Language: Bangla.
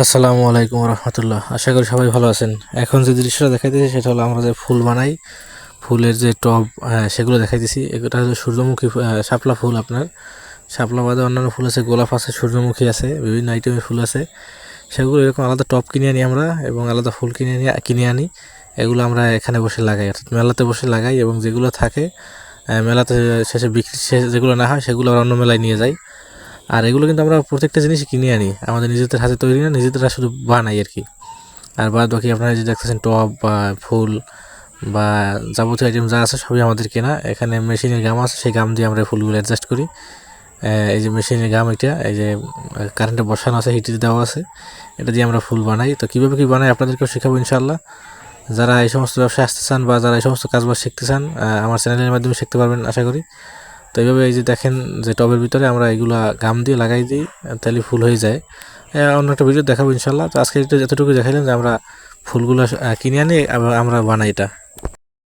আসসালামু আলাইকুম রহমতুল্লাহ। আশা করি সবাই ভালো আছেন। এখন যে দৃশ্যটা দেখাইতেছি সেটা হলো আমরা যে ফুল বানাই ফুলের যে টব হ্যাঁ, সেগুলো দেখাইতেছি। এটা হলো সূর্যমুখী শাপলা ফুল আপনার। শাপলা বাদে অন্যান্য ফুল আছে গোলাপ আছে সূর্যমুখী আছে বিভিন্ন আইটেমের ফুল আছে। সেগুলো এরকম আলাদা টব কিনে আনি আমরা এবং আলাদা ফুল কিনে আনি কিনে আনি। এগুলো আমরা এখানে বসে লাগাই অর্থাৎ মেলাতে বসে লাগাই এবং যেগুলো থাকে মেলাতে শেষে বিক্রি শেষে যেগুলো না হয় সেগুলো আমরা অন্য মেলায় নিয়ে যাই। আর এগুলো কিন্তু আমরা প্রত্যেকটা জিনিস কিনে আনি। আমাদের নিজেদের হাতে তৈরি না, নিজেদের শুধু বানাই আর কি। আর বাদ বাকি আপনারা যে দেখতেছেন টব বা ফুল বা যাবতীয় আইটেম যা আছে সবই আমাদের কেনা। এখানে মেশিনের গাম আছে, সেই গাম দিয়ে আমরা ফুলগুলো অ্যাডজাস্ট করি। এই যে মেশিনের গাম এটা, এই যে কারেন্টে বসানো আছে হিটিতে দেওয়া আছে, এটা দিয়ে আমরা ফুল বানাই। তো কীভাবে কী বানাই আপনাদেরকেও শেখাবো ইনশাল্লাহ যারা এই সমস্ত ব্যবসায় আসতে চান বা যারা এই সমস্ত কাজবাজ শিখতে চান আমার চ্যানেলের মাধ্যমে শিখতে পারবেন, আশা করি। তো এইভাবে এই যে দেখেন যে টবের ভিতরে আমরা এগুলো গাম দিয়ে লাগাই দিই তাহলে ফুল হয়ে যায়। অন্য একটা ভিডিও দেখাবো ইনশাল্লাহ তো আজকে যতটুকু দেখাইলাম যে আমরা ফুলগুলো কিনে আনি আমরা বানাই এটা।